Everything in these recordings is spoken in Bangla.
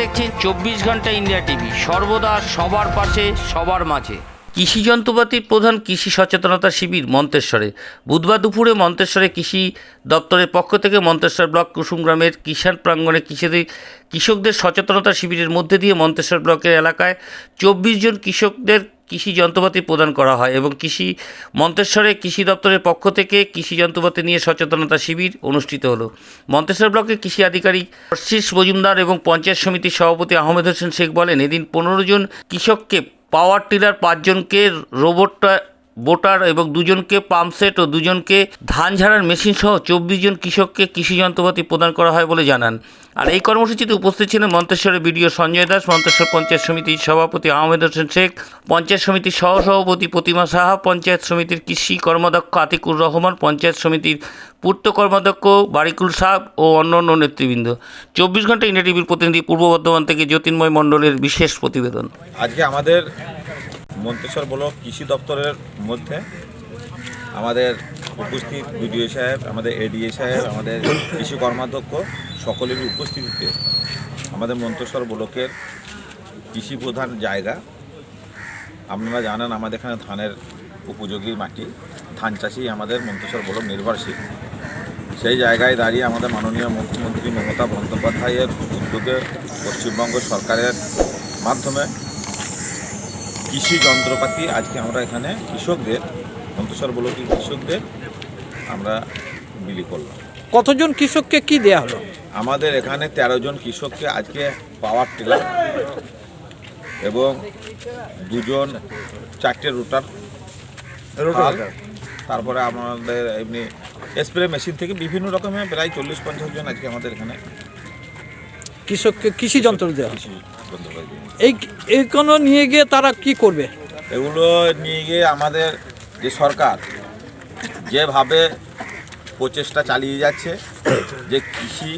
দেখছেন চব্বিশ ঘণ্টা ইন্ডিয়া টিভি। সর্বদা সবার পাশে, সবার মাঝে। কৃষি যন্ত্রপাতির প্রধান কৃষি সচেতনতা শিবির মন্তেশ্বরে। বুধবার দুপুরে মন্তেশ্বরে কৃষি দপ্তরের পক্ষ থেকে মন্তেশ্বর ব্লক কুসুম গ্রামের কিষাণ প্রাঙ্গণে কৃষিদের, কৃষকদের সচেতনতা শিবিরের মধ্যে দিয়ে মন্তেশ্বর ব্লকের এলাকায় চব্বিশ জন কৃষকদের কৃষি যন্ত্রপাতি প্রদান করা হয় এবং কৃষি মন্তেশ্বরে কৃষি দপ্তরের পক্ষ থেকে কৃষি যন্ত্রপাতি নিয়ে সচেতনতা শিবির অনুষ্ঠিত হলো। মন্তেশ্বর ব্লকে কৃষি আধিকারিক শশীষ মজুমদার এবং পঞ্চায়েত সমিতির সভাপতি আহমেদ হোসেন শেখ বলেন, এদিন পনেরো জন কৃষককে পাওয়ার টিলার পাঁচজনকে রোবটটা বোটার এবং দুজনকে পাম্পসেট ও দুজনকে ধান ঝাড়ার মেশিন সহ চব্বিশ জন কৃষককে কৃষি যন্ত্রপাতি প্রদান করা হয় বলে জানান। আর এই কর্মসূচিতে উপস্থিত ছিলেন মন্তেশ্বরের বিডিও সঞ্জয় দাস, মন্তেশ্বর পঞ্চায়েত সমিতির সভাপতি আহমেদ হোসেন শেখ, পঞ্চায়েত সমিতির সহসভাপতি প্রতিমা সাহা, পঞ্চায়েত সমিতির কৃষি কর্মাধ্যক্ষ আতিকুর রহমান, পঞ্চায়েত সমিতির পূর্ত কর্মাধ্যক্ষ বারিকুল সাহ ও অন্য অন্য নেতৃবৃন্দ। চব্বিশ ঘণ্টা ইন্ডিয়া টিভির প্রতিনিধি পূর্ব বর্ধমান থেকে জ্যোতির্ময় মণ্ডলের বিশেষ প্রতিবেদন। আজকে আমাদের মন্তেশ্বর ব্লক কৃষি দপ্তরের মধ্যে আমাদের উপস্থিত বিডিও সাহেব, আমাদের এডিএ সাহেব, আমাদের কৃষি কর্মাধ্যক্ষ সকলের উপস্থিতিতে আমাদের মন্তেশ্বর ব্লকের কৃষি প্রধান জায়গা। আপনারা জানেন আমাদের এখানে ধানের উপযোগী মাটি, ধান চাষই আমাদের মন্তেশ্বর ব্লক নির্ভরশীল। সেই জায়গায় দাঁড়িয়ে আমাদের মাননীয় মুখ্যমন্ত্রী মমতা বন্দ্যোপাধ্যায়ের উদ্যোগে পশ্চিমবঙ্গ সরকারের মাধ্যমে কৃষি যন্ত্রপাতি আজকে আমরা এখানে কৃষকদের মন্তেশ্বর ব্লকের কৃষকদের আমরা বিলি করলাম। কতজন কৃষককে কি দেয়া হলো? আমাদের এখানে তেরো জন কৃষককে আজকে পাওয়ার টিলার এবং দুজন চারটে রুটার তারপরে আমাদের এমনি স্প্রে মেশিন থেকে বিভিন্ন রকমের প্রায় চল্লিশ পঞ্চাশ জন আজকে আমাদের এখানে কৃষককে কৃষি যন্ত্র দেওয়া কৃষি যন্ত্রপাতি এই, এইগুলো নিয়ে গিয়ে তারা কি করবে? এগুলো নিয়ে গিয়ে আমাদের যে সরকার যেভাবে প্রচেষ্টা চালিয়ে যাচ্ছে, যে কৃষি,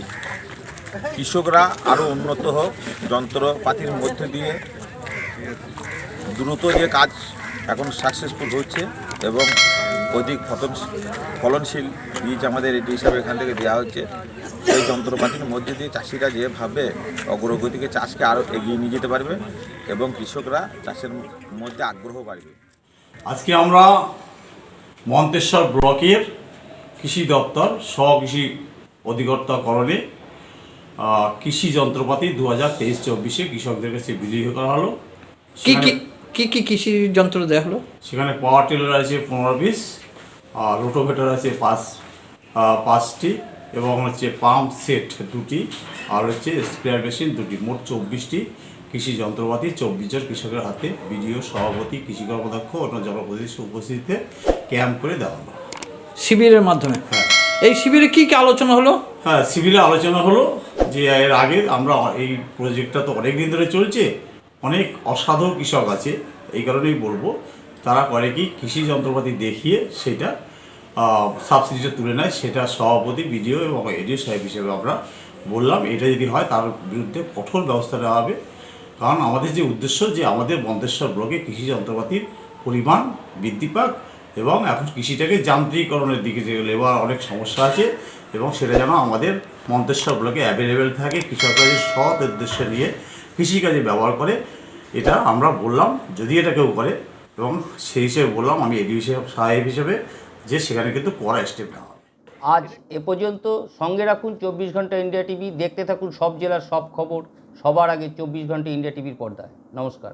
কৃষকরা আরও উন্নত হোক, যন্ত্রপাতির মধ্যে দিয়ে দ্রুত যে কাজ এখন সাকসেসফুল হচ্ছে এবং অধিক ফলন ফলনশীল বীজ আমাদের এটি হিসাবে এখান থেকে দেওয়া হচ্ছে। সেই যন্ত্রপাতির মধ্যে দিয়ে চাষিরা যেভাবে অগ্রগতিকে চাষকে আরও এগিয়ে নিয়ে যেতে পারবে এবং কৃষকরা চাষের মধ্যে আগ্রহ বাড়বে। আজকে আমরা মন্তেশ্বর ব্লকের কৃষি দপ্তর সহ কৃষি অধিকর্তাকরণে আহ, কৃষি যন্ত্রপাতি দু হাজার তেইশ চব্বিশে কৃষকদের কাছে বিজয়ী করা হলো। কি কি কি কি কৃষি যন্ত্র দেওয়া হলো? সেখানে পাওয়ার টিলার আছে পনেরো পিস আর রোটোভেটার আছে পাঁচ পাঁচটি এবং হচ্ছে পাম্প সেট দুটি আর হচ্ছে স্প্রেয়ার মেশিন দুটি মোট চব্বিশটি কৃষি যন্ত্রপাতি চব্বিশ জন কৃষকের হাতে বিডিও সভাপতি কৃষি কর্মদক্ষ অন্য জনপ্রতিনিধি উপস্থিতিতে ক্যাম্প করে দেওয়া হলো। শিবিরের মাধ্যমে? হ্যাঁ। এই শিবিরে কি কি আলোচনা হলো? হ্যাঁ শিবিরে আলোচনা হলো যে এর আগে আমরা এই প্রজেক্টটা তো অনেক দিন ধরে চলছে অনেক অসাধু কৃষক আছে, এই কারণেই বলব, তারা করে কি কৃষি যন্ত্রপাতি দেখিয়ে সেটা সাবসিডিটা তুলে নেয়, সেটা সভাপতি, বিডিও এবং এডিও সাহেব হিসেবে আমরা বললাম, এটা যদি হয় তার বিরুদ্ধে কঠোর ব্যবস্থা নেওয়া হবে। কারণ আমাদের যে উদ্দেশ্য যে আমাদের মন্তেশ্বর ব্লকে কৃষি যন্ত্রপাতির পরিমাণ বৃদ্ধি পাক এবং এখন কৃষিটাকে যান্ত্রিকরণের দিকে যে লেবার অনেক সমস্যা আছে এবং সেটা যেন আমাদের মন্তেশ্বর ব্লকে অ্যাভেলেবেল থাকে, কৃষকরা সৎ উদ্দেশ্য নিয়ে কৃষিকাজে ব্যবহার করে, এটা আমরা বললাম, যদি এটা কেউ করে, এবং সেই হিসেবে বললাম আমি এডি সাহেব হিসেবে যে সেখানে কিন্তু কড়া স্টেপ নেওয়া আজ এ পর্যন্ত সঙ্গে রাখুন চব্বিশ ঘণ্টা ইন্ডিয়া টিভি, দেখতে থাকুন সব জেলার সব খবর, সবার আগে চব্বিশ ঘণ্টা ইন্ডিয়া টিভির পর্দায়। নমস্কার।